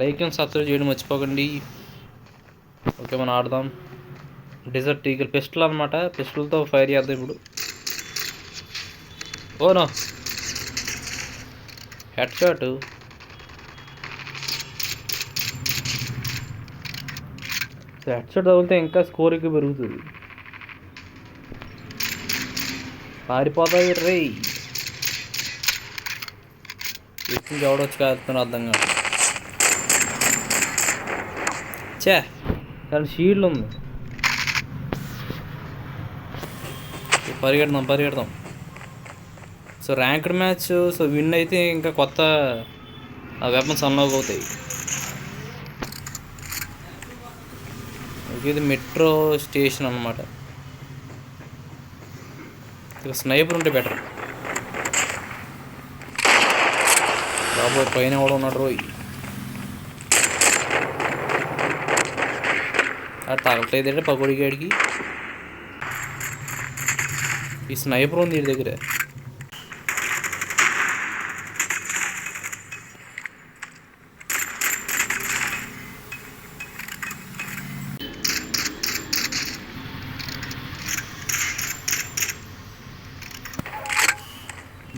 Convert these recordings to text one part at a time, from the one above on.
Like and subscribe చేయడం మర్చిపోకండి. Okay మనం ఆడదాం. డెజర్ట్ ఈగల్ పిస్టల్ అనమాట పిస్టల్తో ఫైర్ చేద్దాం ఇప్పుడు. Oh no head shot head shot తగిలితే ఇంకా స్కోర్ ఎక్కువ పెరుగుతుంది. పారిపోతాయి రే ఎక్కువ ఎవడొచ్చి కాదు అర్థం కాదు చే. దాని షీల్డ్ ఉంది పరిగెడదాం పరిగెడదాం. So ranked match so win అయితే ఇంకా కొత్త వెపన్స్ అన్లాక్ అవుతాయి. ఇది మెట్రో స్టేషన్ అనమాట ఇక స్నైపర్ ఉంటే బెటర్ బాబోయ్ పైన కూడా ఉన్నాడు రోయ్. అది తగలట్లేదంటే పకోడీ గాడికి ఈ స్నైపర్ ఉంది వీడి దగ్గర.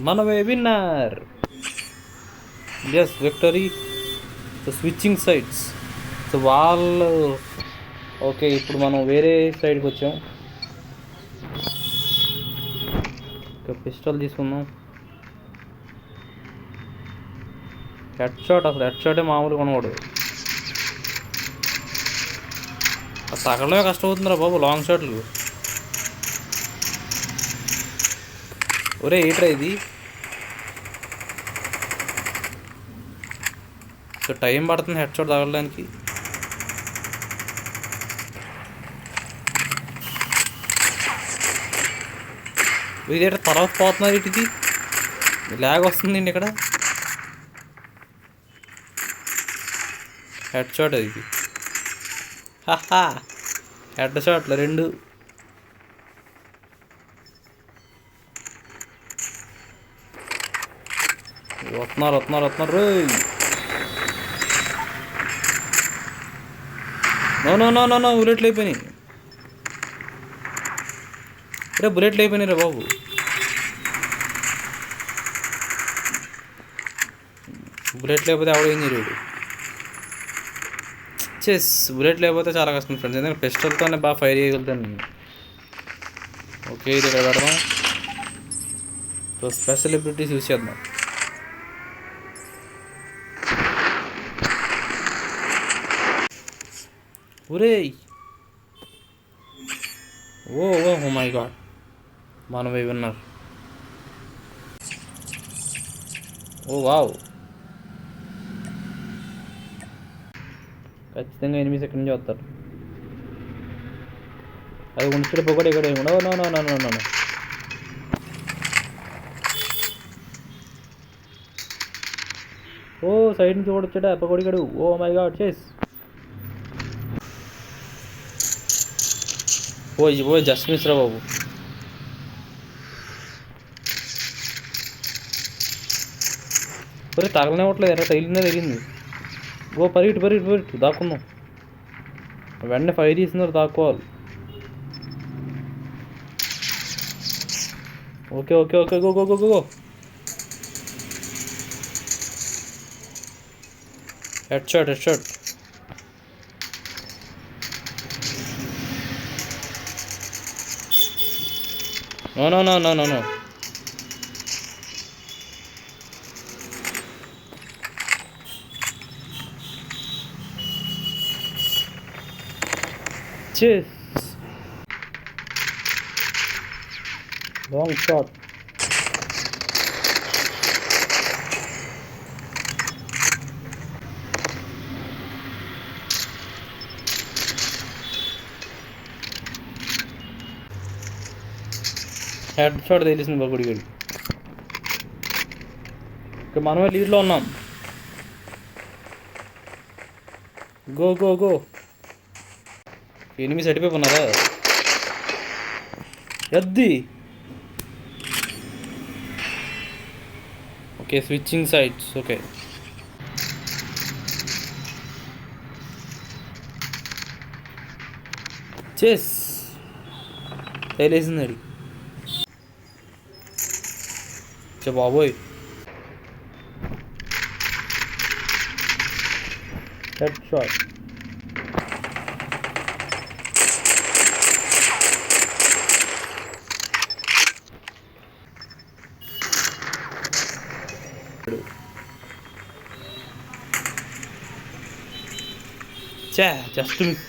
మనమే winner yes victory switching sides so వాళ్ళు ఓకే ఇప్పుడు మనం వేరే సైడ్కి వచ్చాం. ఒక పిస్టల్ తీసుకుందాం. హెడ్ షాట్ అసలు హెడ్ షాటే మామూలుగా కొనకూడదు. తగలమే కష్టం అవుతుందిరా బాబు లాంగ్ షాట్లు ఒరే ఏట్రా ఇది? సో టైం పడుతుంది హెడ్ షాట్ తగలడానికి. ఇదేంటి తర్వాత పోతున్నారు ఇటుది. లాగ్ వస్తుందండి ఇక్కడ. హెడ్ షాట్ అది ఇది. హెడ్ షాట్లు రెండు. వస్తున్నారు వస్తున్నారు వస్తున్నారు. No no no no no బుల్లెట్లు అయిపోయినాయి. రే బుల్లెట్లు అయిపోయినాయి రా బాబు బుల్లెట్ లేకపోతే ఆవిడ ఏం చేయలేడు చెస్ బుల్లెట్ లేకపోతే చాలా కష్టం ఫ్రెండ్స్ ఎందుకంటే పిస్టల్తోనే బాగా ఫైర్ చేయగలుగుతాను నేను ఓకే ఇది ఇక్కడ పెడదాం సో స్పెషల్ ఎబిలిటీస్ యూస్ చేద్దాం ఒరేయ్ oh oh oh my god మనమే విన్నర్ ఓ వావ్. ఖచ్చితంగా ఎనిమిది సెకండ్ నుంచి వస్తారు అది ఉంచుడు పొగడు ఇక్కడ no no no no no no no. ఓ సైడ్ నుంచి కూడా వచ్చాడా? పకోడిగాడు ఓ మై గాడ్ చేస్. ఓ ఓ జస్ట్ మిస్ రా బాబు. ఒరే తగలనివ్వట్లేదు ఎర్ర తగిలిందే తగిలింది. ఓ పరిగెట్టు పరిగెట్టు పరిగెట్టు దాక్కుందాం. వెంటనే ఫైర్ తీసినారు దాక్కోవాలి. Okay okay okay go go go go head shot head shot no no no no no no. Cheers. Long shot. Head shot తెలిసింది బగుడి గడి ఇక మనమే లీడ్లో ఉన్నాం గో గో గో ఎనిమిది సర్టిఫైప్ ఉన్నారా ఎద్ది. Okay switching sides okay. Chess తేలేసింది చె బాబోయ్. హెడ్ షాట్ చే జస్ట్ మిస్